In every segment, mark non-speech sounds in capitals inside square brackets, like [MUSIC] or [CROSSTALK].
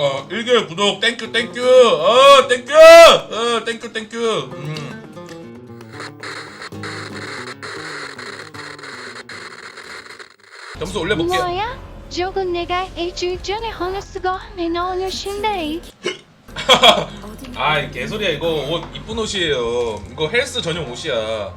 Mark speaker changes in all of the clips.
Speaker 1: 어 1개월 구독 땡큐 땡큐. 어 땡큐. 어 땡큐 땡큐. 음. 점수 올려볼게요.
Speaker 2: 뭐야? 저건 내가 일주일 전에 하나 쓰고 내놓은 옷인데
Speaker 1: 아이 개소리야. 이거 옷 이쁜 옷이에요. 이거 헬스 전용 옷이야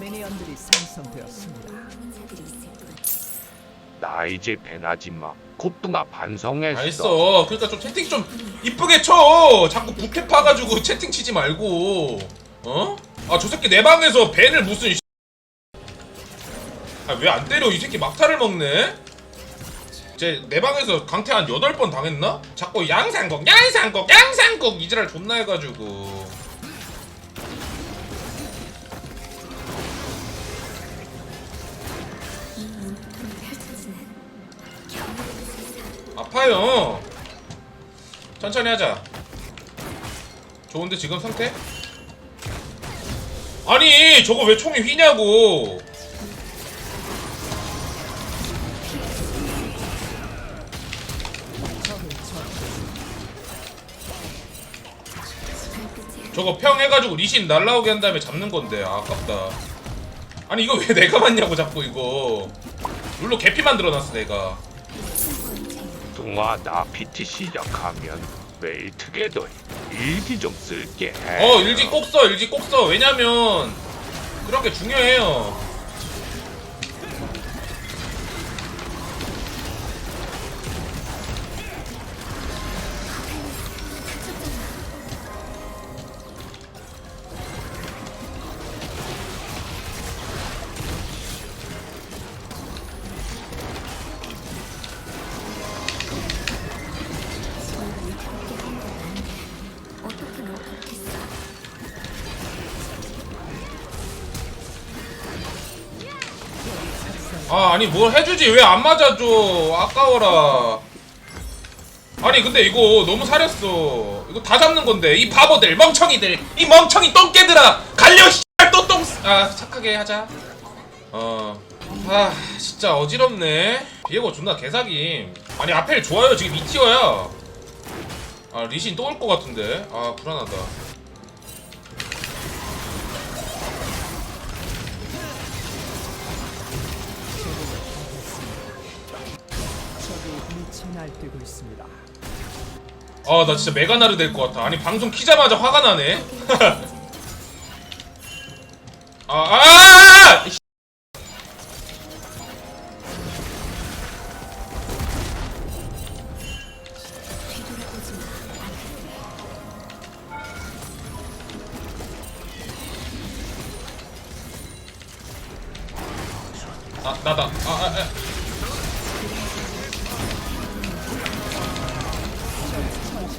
Speaker 3: 미니언들이 생성되었습니다.
Speaker 4: 뿐.
Speaker 5: 나 이제 배나지 마. 콧등아 반성했어.
Speaker 1: 알겠어 그러니까 좀 채팅 좀 이쁘게 쳐 자꾸 부캐 파가지고 채팅 치지 말고 어? 아 저 새끼 내 방에서 벤을 무슨 아왜 안 때려 이 새끼 막타를 먹네 제 내 방에서 강퇴 한 8번 당했나? 자꾸 양상국 양상국 양상국 이지랄 존나 해가지고 아파요. 천천히 하자. 좋은데 지금 상태? 아니 저거 왜 총이 휘냐고. 저거 평 해가지고 리신 날라오게 한 다음에 잡는 건데 아, 아깝다. 아니 이거 왜 내가 맞냐고 자꾸 이거. 룰로 개피 만들어놨어 내가
Speaker 5: 뚱아 나 PT 시작하면 매일 트게더 일기 좀 쓸게.
Speaker 1: 어 일지 꼭 써 일지 꼭 써 왜냐면 그런 게 중요해요 아 아니 뭘 해주지? 왜 안 맞아줘? 아까워라. 아니 근데 이거 너무 사렸어. 이거 다 잡는 건데. 이 바보들 멍청이들 이 멍청이 똥개들아. 갈려 씨발 또똥아 착하게 하자. 어아 진짜 어지럽네. 비에고 존나 개사김. 아니 아펠 좋아요. 지금 2티어야. 아 리신 또 올 것 같은데. 아 불안하다
Speaker 3: 미쳐 날뛰고 있습니다.
Speaker 1: 아 나 진짜 메가나르 될 것 같아 아니 방송 키자마자 화가 나네 [LAUGHS] 아, 아, 아! 이씨.
Speaker 4: 뒤돌아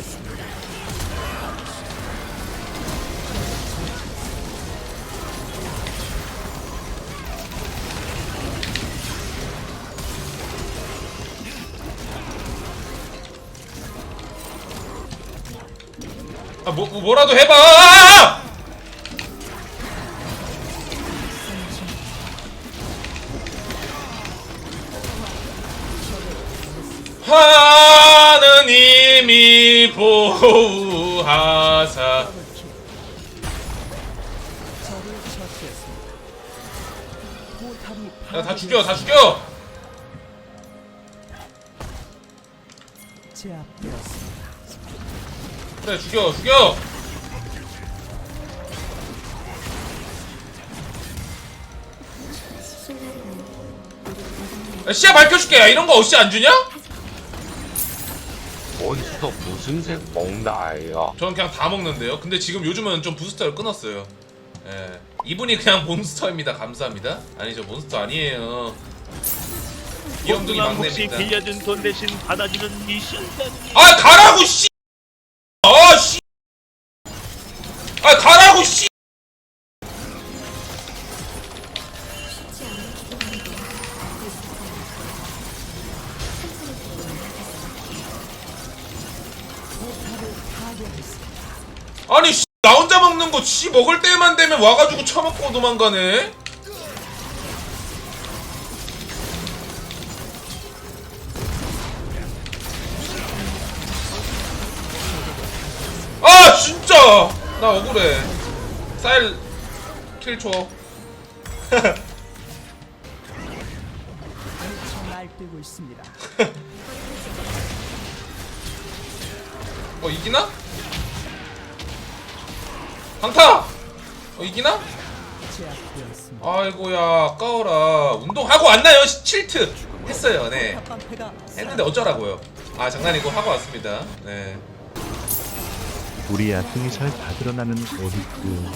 Speaker 1: 아 아, 아, 아. 아, 뭐, 뭐- 뭐라도 해봐! 하 느님이 보호하사 야, 다 죽여 다 죽여. 그래 죽여 죽여 야, 시야 밝혀줄게 야 이런 거 어시 안 주냐?
Speaker 5: 몬스터 무슨 색 먹나요?
Speaker 1: 저는 그냥 다 먹는데요. 근데 지금 요즘은 좀 부스터를 끊었어요. 예. 이분이 그냥 몬스터입니다. 감사합니다. 아니 저 몬스터 아니에요.
Speaker 6: 엉뚱한 혹시
Speaker 1: 막내입니다.
Speaker 6: 빌려준 돈 대신 받아주는 미션단
Speaker 1: 아 가라고 씨! 아 씨! 아 가라
Speaker 3: 아니
Speaker 1: 씨, 나 혼자 먹는 거 씨 먹을 때만 되면 와가지고 처먹고 도망가네 아 진짜 나 억울해 쌀
Speaker 3: 킬쳐 날뛰고 있습니다. [LAUGHS]
Speaker 1: 어 이기나? 강타! 어 이기나? 아이고야 아까워라 운동하고 왔나요? 시- 칠트 했어요 네 했는데 어쩌라고요 아 장난이고 하고 왔습니다 네
Speaker 7: 우리 아등이 잘 다 드러나는 오히그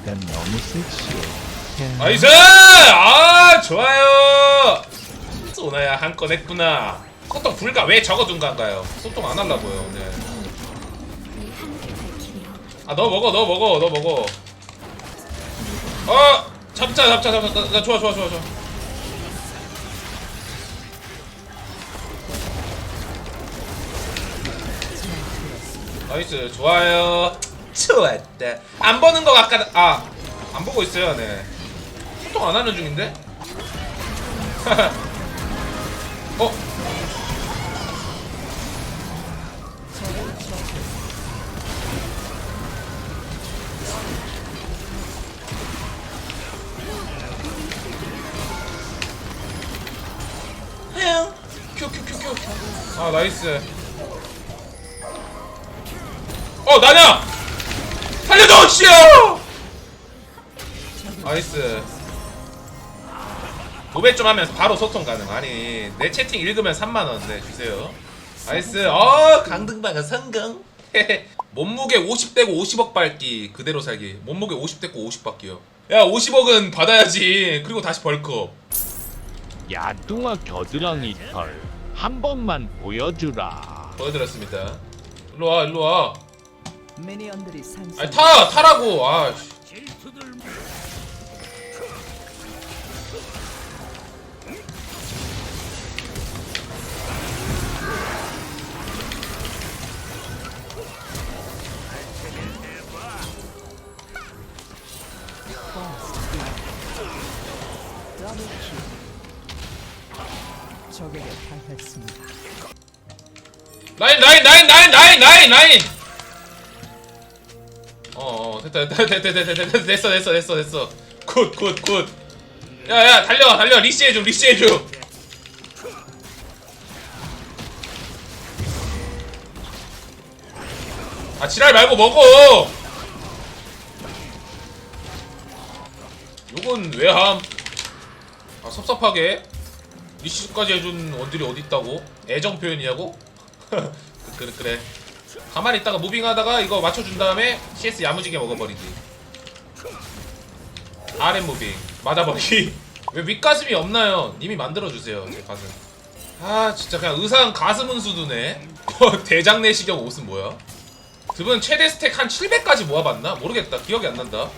Speaker 7: 일단 너무 섹시해 야.
Speaker 1: 나이스! 아 좋아요 소나야 한 건 했구나 소통 불가 왜 적어둔 건가요? 소통 안 하려고요
Speaker 4: 밝히며
Speaker 1: 아 너 먹어 너 먹어 너 먹어. 어 잡자 잡자 잡자. 나, 나 좋아 좋아 좋아 좋아. 나이스 좋아요. 좋았다. 안 보는 거 아까 아 안 보고 있어요 네. 소통 안 하는 중인데? [LAUGHS] 어 아 나이스. 어 나냐? 살려줘 씨야! 나이스. 도배 좀 하면서 바로 소통 가능. 아니 내 채팅 읽으면 3만원. 네 주세요. 나이스. 어 강등방은 성공. [LAUGHS] 몸무게 50대고 50억 밟기 그대로 살기. 몸무게 50대고 50 받기요 야 50억은 받아야지. 그리고 다시 벌컵
Speaker 5: 야뚱아 겨드랑이 털 한 번만 보여주라.
Speaker 1: 보여드렸습니다 일로 와 일로 와
Speaker 3: 미니언들이 상승.
Speaker 1: 아니 타 타라고 아 씨.
Speaker 3: 적에게 당했습니다.
Speaker 1: 나인 나인 나인 나인 나인 나인 나인! 어어 됐다 됐다 됐다 됐다 됐다 됐어 됐어 됐어 됐어. 굿굿굿. 야야 달려 달려 리시 해줘 리시 해줘. 아 지랄 말고 먹어. 요건 왜함? 아 섭섭하게 리시까지 해준 원딜이 어딨다고? 애정 표현이냐고? [LAUGHS] 그래 그래. 가만히 있다가 무빙하다가 이거 맞춰준 다음에 CS 야무지게 먹어버리기 RM 무빙. 맞아버리기 [LAUGHS] 왜 윗가슴이 없나요? 님이 만들어주세요 제 가슴. 아 진짜 그냥 의상 가슴 운수두네. [LAUGHS] 대장 내시경 옷은 뭐야? 그분 최대 스택 한 700까지 모아봤나? 모르겠다. 기억이 안 난다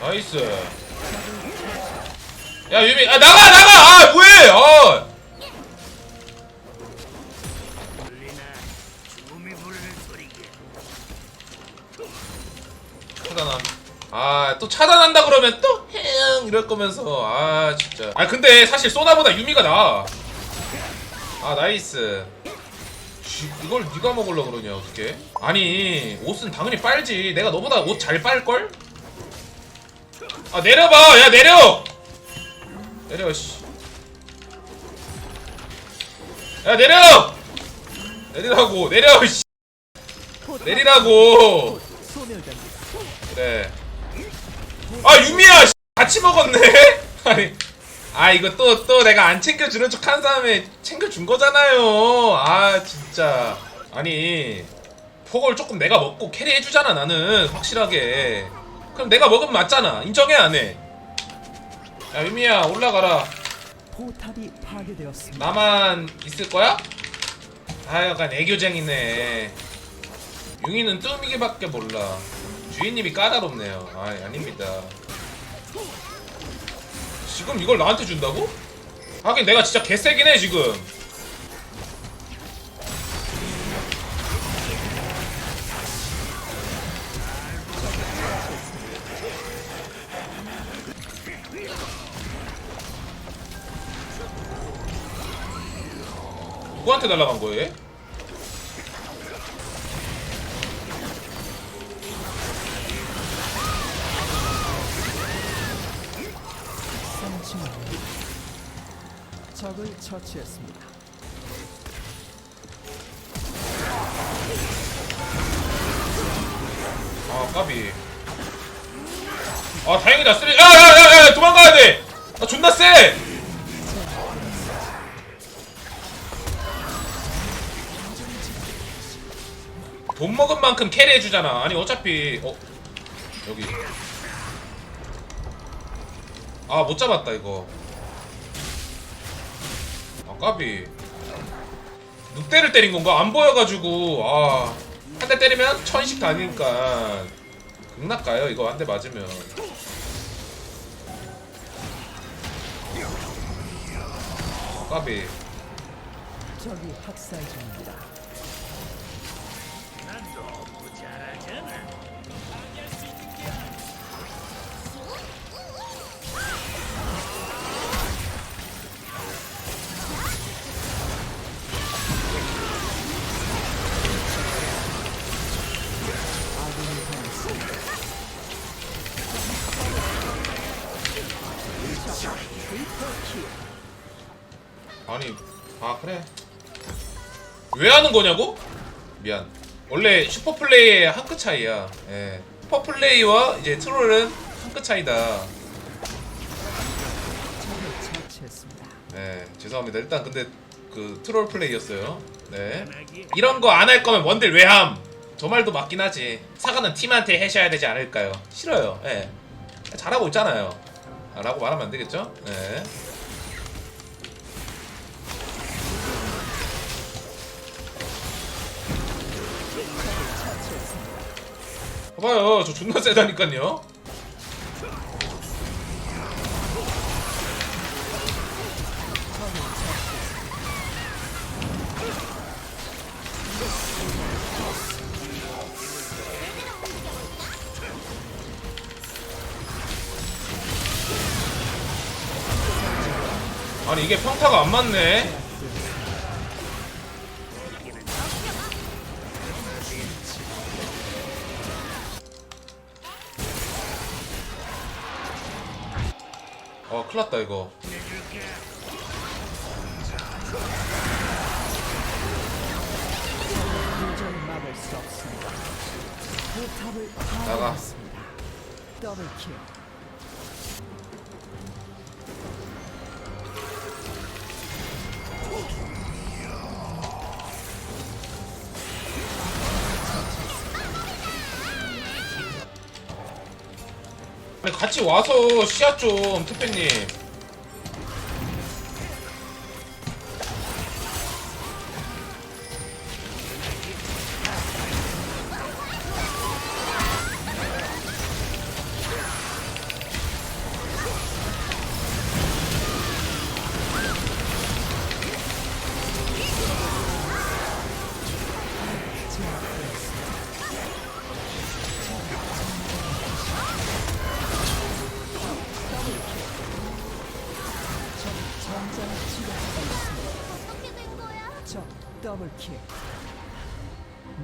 Speaker 1: 나이스. 야 유미 아 나가 나가! 아 뭐해? 아 그러면 또 해응 이럴 거면서. 아 진짜. 아 근데 사실 소나보다 유미가 나아. 아 나이스. 쥐, 이걸 네가 먹으려 그러냐 어떻게? 아니 옷은 당연히 빨지. 내가 너보다 옷 잘 빨걸? 아 내려봐! 야 내려! 내려 씨야 내려! 내리라고! 내려 씨. 내리라고. 그래 아 유미야 씨, 같이 먹었네? [LAUGHS] 아니 아 이거 또 또 내가 안 챙겨주는 척한 다음에 챙겨준 거잖아요. 아 진짜. 아니 폭을 조금 내가 먹고 캐리해주잖아 나는 확실하게. 그럼 내가 먹으면 맞잖아. 인정해 안 해? 야 유미야 올라가라.
Speaker 3: 포탑이 파괴되었습니다.
Speaker 1: 나만 있을 거야? 아 약간 애교쟁이네. 융이는 뜸이기밖에 몰라 주인님이 까다롭네요 아 아닙니다 지금 이걸 나한테 준다고? 하긴 내가 진짜 개세긴 해 지금 누구한테 날라간 거예요? 까비 아 다행이다 쓰리. 야야야야 도망가야 돼아 존나 세돈 먹은 만큼 캐리해주잖아. 아니 어차피 어 여기. 아 못 잡았다 이거. 아 까비. 늑대를 때린 건가? 안 보여가지고 아 한 대 때리면 천씩 다니니까 극락 가요? 이거 한 대 맞으면. 까비.
Speaker 3: 적이 학살 중입니다. 아니
Speaker 1: 아 그래. 왜 하는 거냐고? 미안. 원래 슈퍼플레이의 한 끗 차이야. 예. 슈퍼플레이와 이제 트롤은 한 끗 차이다. 네 죄송합니다. 일단 근데 그 트롤 플레이였어요. 네. 이런 거 안 할 거면 원딜 왜함? 저 말도 맞긴 하지. 사과는 팀한테 해셔야 되지 않을까요? 싫어요. 예. 잘하고 있잖아요. 아, 라고 말하면 안 되겠죠? 네 봐봐요. 저 존나 세다니깐요. 아니 이게 평타가 안 맞네 큰일 났다 이거
Speaker 3: 막을 수 없습니다. 포탑을
Speaker 1: 나가.
Speaker 3: 파괴했습니다. 더블 킬.
Speaker 1: 같이 와서 씨앗 좀 투표님
Speaker 3: 킬.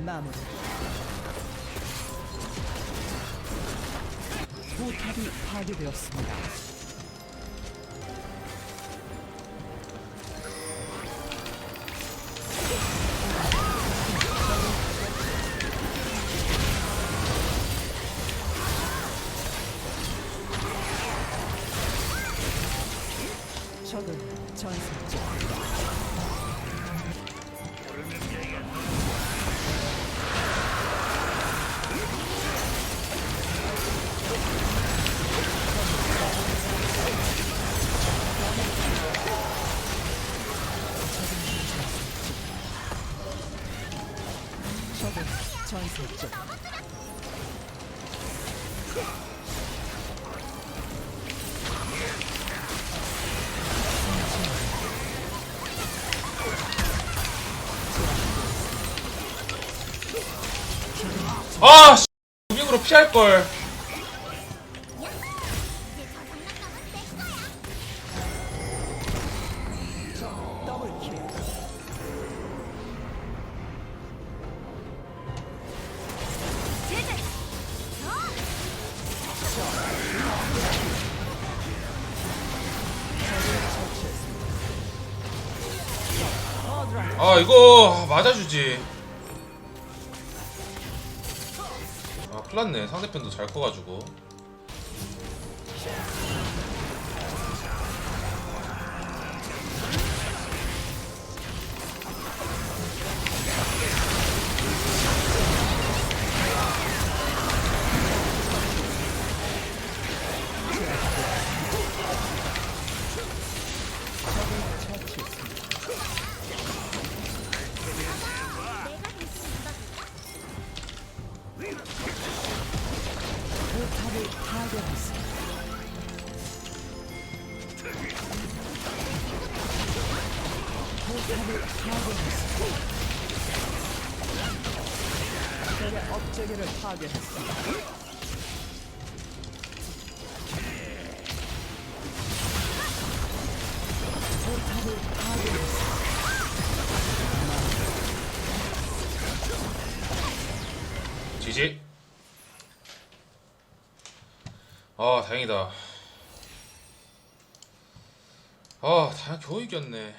Speaker 3: 마무리. 포탑이 파괴되었습니다.
Speaker 1: 아, 씨, 무빙으로 피할 걸.
Speaker 3: 더블킬.
Speaker 1: 아, 이거 맞아주지. 큰일 났네. 상대편도 잘 커가지고. 지지. 아, 다행이다. 아, 다 겨우 이겼네.